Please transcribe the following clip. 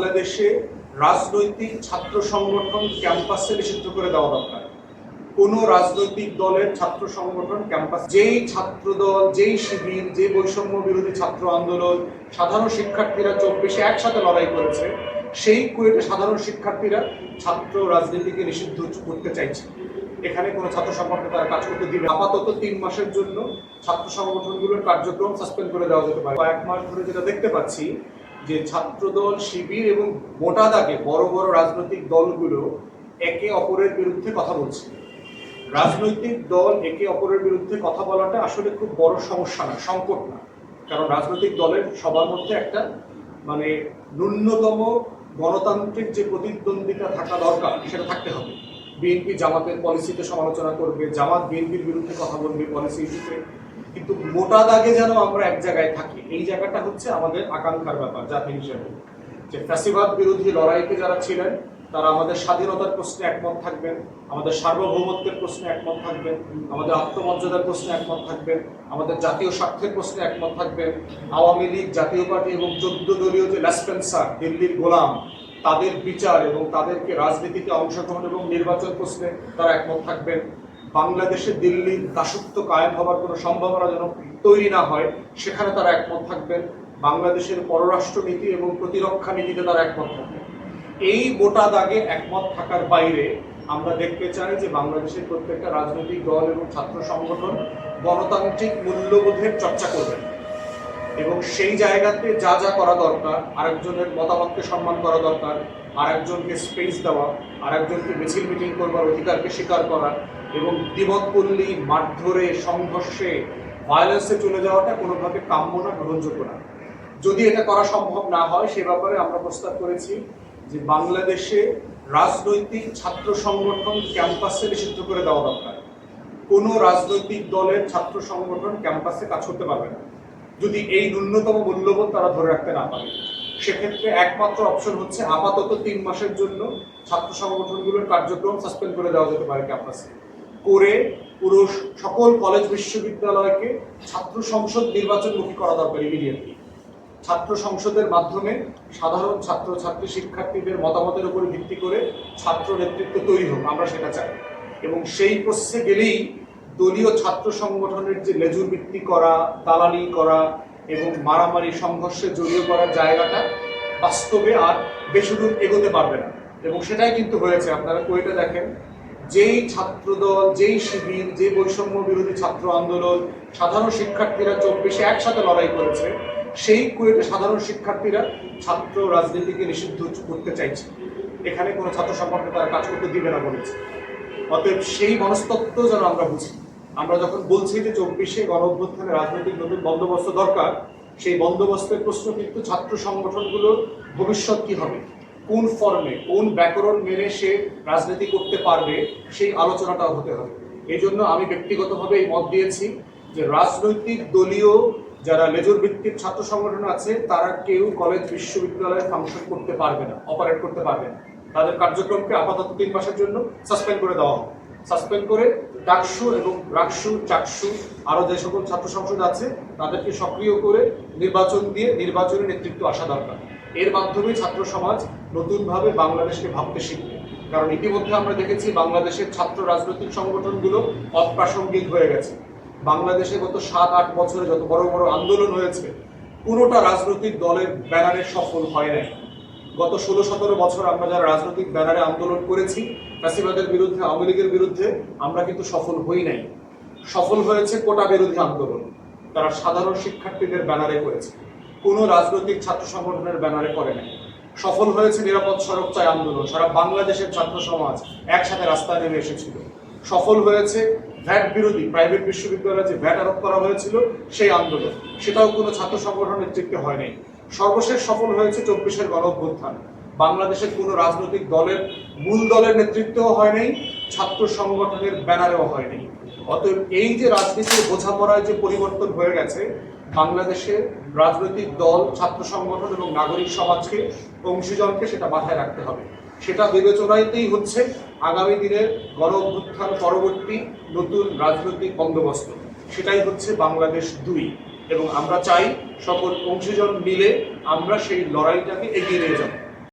বাংলাদেশে রাজনৈতিক ছাত্র সংগঠন ক্যাম্পাসে নিষিদ্ধ করে দেওয়া দরকার। কোনো রাজনৈতিক দলের ছাত্র সংগঠন ক্যাম্পাস, যেই ছাত্র দল, যেই শিবির, যে বৈষম্য বিরোধী ছাত্র আন্দোলন সাধারণ শিক্ষার্থীরা চব্বিশে একসাথে লড়াই করেছে, সেই কুয়েটে সাধারণ শিক্ষার্থীরা ছাত্র রাজনীতিকে নিষিদ্ধ করতে চাইছে। এখানে কোনো ছাত্র সংগঠন তারা কাজ করতে দিবে আপাতত তিন মাসের জন্য ছাত্র সংগঠনগুলোর কার্যক্রম সাসপেন্ড করে দেওয়া যেতে পারে। কয়েক মাস ধরে যেটা দেখতে পাচ্ছি যে ছাত্রদল, শিবির এবং মোটা দাগে বড় বড় রাজনৈতিক দলগুলো একে অপরের বিরুদ্ধে কথা বলছে। রাজনৈতিক দল একে অপরের বিরুদ্ধে কথা বলাটা আসলে খুব বড় সমস্যা না, সংকট না। কারণ রাজনৈতিক দলের সবার মধ্যে একটা মানে ন্যূনতম গণতান্ত্রিক যে প্রতিদ্বন্দ্বিতা থাকা দরকার, সেটা থাকতে হবে। বিএনপি জামাতের পলিসিতে সমালোচনা করবে, জামাত বিএনপির বিরুদ্ধে কথা বলবে পলিসি ইস্যুতে কিন্তু মোটা দাগে যেন আমরা এক জায়গায় থাকি, এই জায়গাটা হচ্ছে আমাদের আকাঙ্ক্ষার ব্যাপার, জাতি হিসেবে। যে ফ্যাসিবাদ বিরোধী লড়াইতে যারা ছিলেন, তারা আমাদের স্বাধীনতার প্রশ্নে একমত থাকবেন, আমাদের সার্বভৌমত্বের প্রশ্নে একমত থাকবেন, আমাদের আত্মমর্যাদার প্রশ্নে একমত থাকবেন, আমাদের জাতীয় স্বার্থের প্রশ্নে একমত থাকবেন। আওয়ামী লীগ, জাতীয় পার্টি এবং চোদ্দ দলীয় যে ল্যাসপেন্সার দিল্লির গোলাম, তাদের বিচার এবং তাদেরকে রাজনীতিতে অংশগ্রহণ এবং নির্বাচন প্রশ্নে তারা একমত থাকবেন। বাংলাদেশে দিল্লির দাসত্ব কায়েম হবার কোনো সম্ভাবনা যেন তৈরি না হয়, সেখানে তারা একমত থাকবেন। বাংলাদেশের পররাষ্ট্র নীতি এবং প্রতিরক্ষা নীতিতে তারা একমত থাকবেন। এই গোটা দাগে একমত থাকার বাইরে আমরা দেখতে চাই যে বাংলাদেশের প্রত্যেকটা রাজনৈতিক দল এবং ছাত্র সংগঠন গণতান্ত্রিক মূল্যবোধের চর্চা করবেন এবং সেই জায়গাতে যা যা করা দরকার, আরেকজনের মতামতকে সম্মান করা দরকার, আরেকজনকে স্পেস দেওয়া, আরেকজনকে মিছিল মিটিং করবার অধিকারকে স্বীকার করা এবং দ্বিমত পল্লী মারধরে, সংঘর্ষে ভায়োলেন্সে চলে যাওয়াটা কোনোভাবে কাম্য না, গ্রহণযোগ্য না। যদি এটা করা সম্ভব না হয়, সে ব্যাপারে আমরা প্রস্তাব করেছি যে বাংলাদেশে রাজনৈতিক ছাত্র সংগঠন ক্যাম্পাসে নিষিদ্ধ করে দেওয়া দরকার। কোনো রাজনৈতিক দলের ছাত্র সংগঠন ক্যাম্পাসে কাজ করতে পারবে না। যদি এই ন্যূনতম মূল্যবোধ তারা ধরে রাখতে না পারে, সেক্ষেত্রে একমাত্র অপশন হচ্ছে আপাতত তিন মাসের জন্য ছাত্র সংগঠনগুলোর কার্যক্রম সাসপেন্ড করে দেওয়া যেতে পারে ক্যাম্পাসে করে পুরো সকল কলেজ বিশ্ববিদ্যালয়কে ছাত্র সংসদ নির্বাচনমুখী করা দরকার ইমিডিয়েটলি ছাত্র সংসদের মাধ্যমে সাধারণ ছাত্র ছাত্রী শিক্ষার্থীদের মতামতের উপর ভিত্তি করে ছাত্র নেতৃত্ব তৈরি হোক, আমরা সেটা চাই। এবং সেই প্রসেসে গেলেই দলীয় ছাত্র সংগঠনের যে লেজুর ভিত্তি করা, দালালি করা এবং মারামারি সংঘর্ষে জড়িয়ে পড়ার জায়গাটা বাস্তবে আর বেশি দূর এগোতে পারবে না। এবং সেটাই কিন্তু হয়েছে। আপনারা কইটা দেখেন। যেই ছাত্রদল, যেই শিবির, যে বৈষম্য বিরোধী ছাত্র আন্দোলন সাধারণ শিক্ষার্থীরা চব্বিশে একসাথে লড়াই করেছে, সেই কুয়েটে সাধারণ শিক্ষার্থীরা ছাত্র রাজনীতিকে নিষিদ্ধ করতে চাইছে। এখানে কোনো ছাত্র সংগঠন তারা কাজ করতে দিবে না বলেছে। অতএব সেই মনস্তত্ত্ব যেন আমরা বুঝি। আমরা যখন বলছি যে চব্বিশে গণ অভ্যুত্থানে রাজনৈতিক নতুন বন্দোবস্ত দরকার, সেই বন্দোবস্তের প্রশ্ন কিন্তু ছাত্র সংগঠনগুলোর ভবিষ্যৎ কি হবে? কোন ফর্মে কোন ব্যাকরণ মেনে সে রাজনীতি করতে পারবে, সেই আলোচনাটাও হতে হবে। এই জন্য আমি ব্যক্তিগতভাবে এই মত দিয়েছি যে রাজনৈতিক দলীয় যারা লেজর ভিত্তিক ছাত্র সংগঠন আছে, তারা কেউ কলেজ বিশ্ববিদ্যালয়ে ফাংশন করতে পারবে না অপারেট করতে পারবে না। তাদের কার্যক্রমকে আপাতত তিন মাসের জন্য সাসপেন্ড করে দেওয়া হবে সাসপেন্ড করে ডাকসু এবং রাকসু, চাকসু, আরও যে সকল ছাত্র সংসদ আছে, তাদেরকে সক্রিয় করে নির্বাচন দিয়ে নির্বাচনী নেতৃত্ব আসা দরকার। এর মাধ্যমে ছাত্র সমাজ নতুনভাবে বাংলাদেশকে ভাবতে শিখবে। কারণ ইতিমধ্যে আমরা দেখেছি বাংলাদেশের ছাত্র রাজনৈতিক সংগঠনগুলো অপ্রাসঙ্গিক হয়ে গেছে। বাংলাদেশে গত সাত, আট বছরে যত বড় বড় আন্দোলন হয়েছে, কোনোটা রাজনৈতিক দলের ব্যানারে সফল হয় নাই। গত ষোলো সতেরো বছর আমরা যারা রাজনৈতিক ব্যানারে আন্দোলন করেছি, ফ্যাসিবাদের বিরুদ্ধে, আওয়ামী লীগের বিরুদ্ধে, আমরা কিন্তু সফল হই নাই। সফল হয়েছে কোটা বিরোধী আন্দোলন। তারা সাধারণ শিক্ষার্থীদের ব্যানারে করেছে। কোনো রাজনৈতিক ছাত্র সংগঠনের ব্যানারে করে নাই। সফল হয়েছে নিরাপদ সড়ক চাই আন্দোলন। সারা বাংলাদেশের ছাত্র সমাজ একসাথে রাস্তায় নেমে এসেছিল। সফল হয়েছে ভ্যাট বিরোধী, প্রাইভেট বিশ্ববিদ্যালয়ে যে ভ্যাট আরোপ করা হয়েছিল, সেই আন্দোলন। সেটাও কোনো ছাত্র সংগঠনের নেতৃত্বে হয় নাই। সর্বশেষ সফল হয়েছে চব্বিশের গণ অভ্যুত্থান। বাংলাদেশের কোনো রাজনৈতিক দলের মূল দলের নেতৃত্বও হয় নাই, ছাত্র সংগঠনের ব্যানারেও হয় নাই। অতএব এই যে রাজনীতির বোঝাপড়ায় যে পরিবর্তন হয়ে গেছে, বাংলাদেশে রাজনৈতিক দল, ছাত্র সংগঠন এবং নাগরিক সমাজকে, অংশীজনকে সেটা মাথায় রাখতে হবে। সেটা বিবেচনাতেই হচ্ছে আগামী দিনের গণ অভ্যুত্থান পরবর্তী নতুন রাজনৈতিক বন্দোবস্ত। সেটাই হচ্ছে বাংলাদেশ দুই। এবং আমরা চাই সকল অংশীজন মিলে আমরা সেই লড়াইটাকে এগিয়ে নিয়ে যাব।